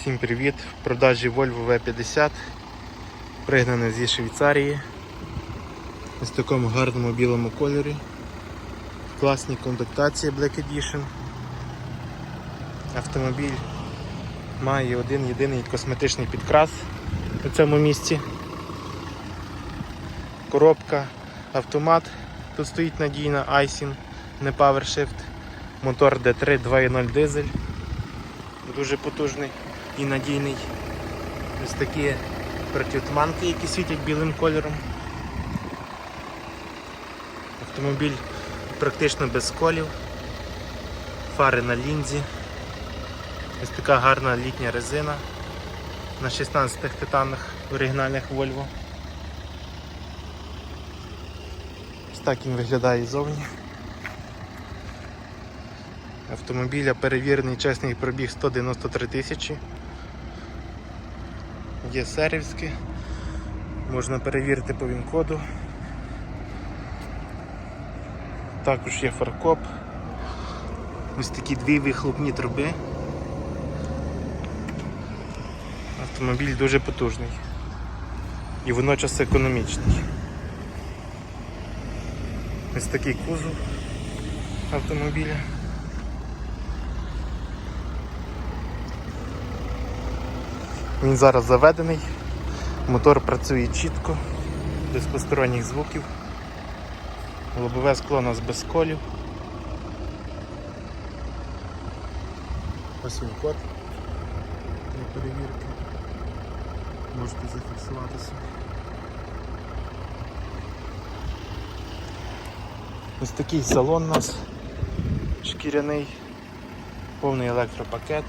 Всім привіт! В продажі Volvo V50 пригнаний зі Швейцарії. В такому гарному білому кольорі. В класній комплектації Black Edition. Автомобіль має один єдиний косметичний підкрас у цьому місці. Коробка, автомат. Тут стоїть надійна Айсін, не PowerShift. Мотор D3 2.0 дизель. Дуже потужний і надійний. Ось такі протитуманки, які світять білим кольором. Автомобіль практично без сколів, фари на лінзі. Ось така гарна літня резина на 16 титанах оригінальних Volvo. Ось так він виглядає ззовні. Автомобіля перевірений чесний пробіг 193 тисячі. Є сервіски, можна перевірити по він-коду. Також є фаркоп. Ось такі дві вихлопні труби. Автомобіль дуже потужний і водночас економічний. Ось такий кузов автомобіля. Він зараз заведений, мотор працює чітко, без посторонніх звуків. Лобове скло у нас без колів. Ось він код для перевірки. Можете зафіксуватися. Ось такий салон у нас шкіряний, повний електропакет,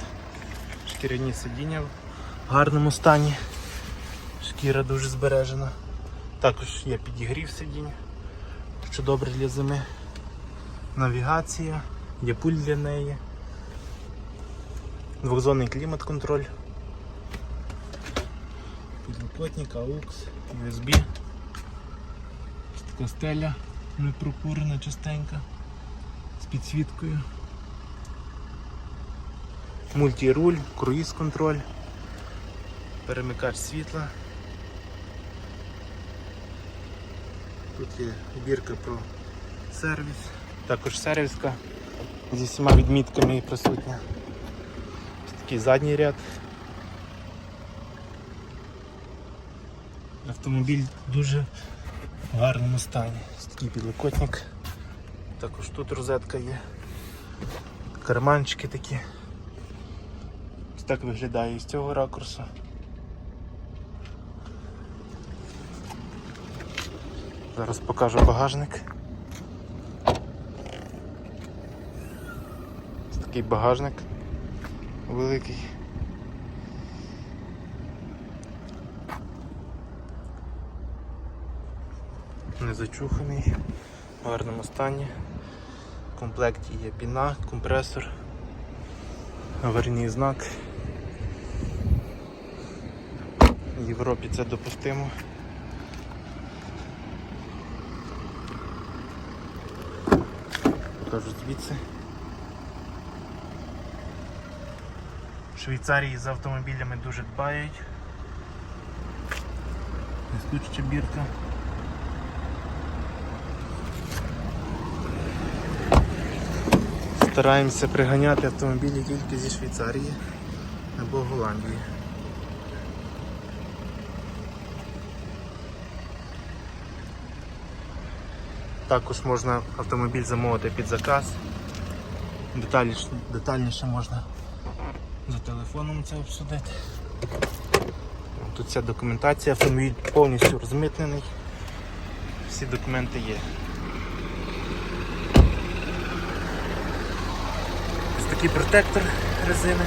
шкіряні сидіння гарному стані. Шкіра дуже збережена. Також є підігрів сидінь, що добре для зими. Навігація, є пульт для неї. Двохзонний клімат-контроль. Підлокотник, AUX, USB. Така стеля не прокурена частенька з підсвіткою. Мультируль, круїз-контроль перемикач світла. Тут є бірка про сервіс, також сервіска зі всіма відмітками присутня. Ось такий задній ряд. Автомобіль дуже в гарному стані. Ось такий підлокотник. Також тут розетка є. Карманчики такі. Ось так виглядає з цього ракурсу. Зараз покажу багажник. Ось такий багажник великий. Не зачуханий, в гарному стані. В комплекті є піна, компресор, аварійний знак. В Європі це допустимо. Покажу звідси. В Швейцарії з автомобілями дуже дбають. Ось бірка. Стараємося приганяти автомобілі тільки зі Швейцарії або Голландії. Також можна автомобіль замовити під заказ. Детальніше, детальніше можна за телефоном це обсудити. Тут вся документація, автомобіль повністю розмитнений. Всі документи є. Ось такий протектор резини.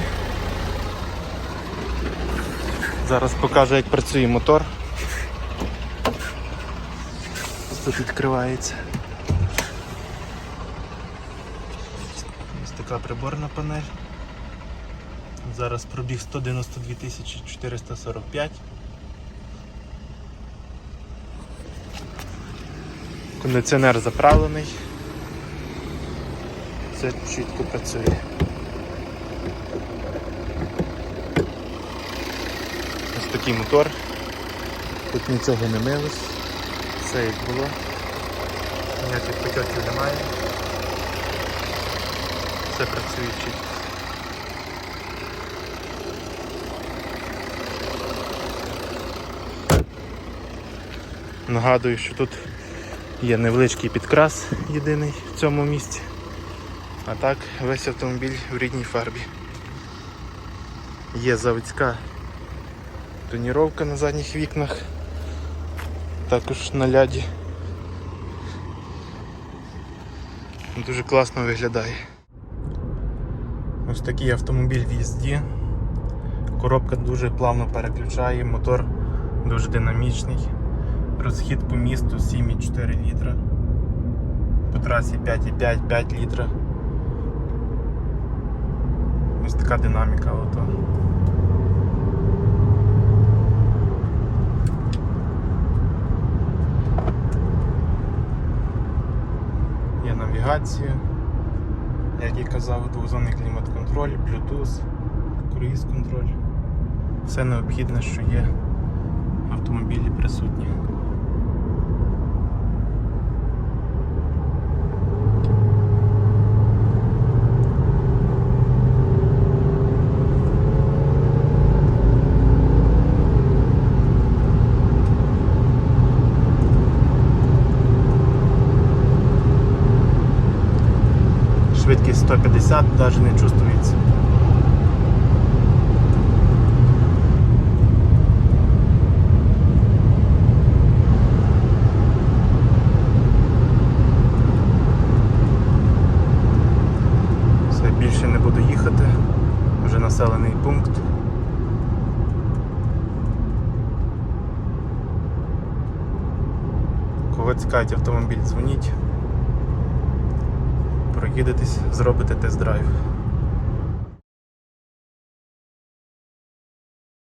Зараз покажу як працює мотор. Ось Тут відкривається. Ось така приборна панель. Зараз пробіг 192 445. Кондиціонер заправлений. Все чітко працює. Ось такий мотор. Тут нічого не милось. Все як було. Ніяких потьоків немає. Все працює чітко. Нагадую, що тут є невеличкий підкрас єдиний в цьому місці. А так весь автомобіль в рідній фарбі. Є заводська тоніровка на задніх вікнах, також на ляді. Дуже класно виглядає. Ось такий автомобіль в їзді. Коробка дуже плавно переключає, мотор дуже динамічний. Розхід по місту 7,4 літра. По трасі 5,5 5 літра. Ось така динаміка ото. Є навігація, як і казав, двозонний клімат-контроль, Bluetooth, круїз-контроль. Все необхідне, що є в автомобілі присутнє. Швидкість 150 навіть не чувствується. Все, більше не буду їхати. Вже населений пункт. Кого цікавить автомобіль, дзвоніть. Проїдетесь, зробите тест-драйв.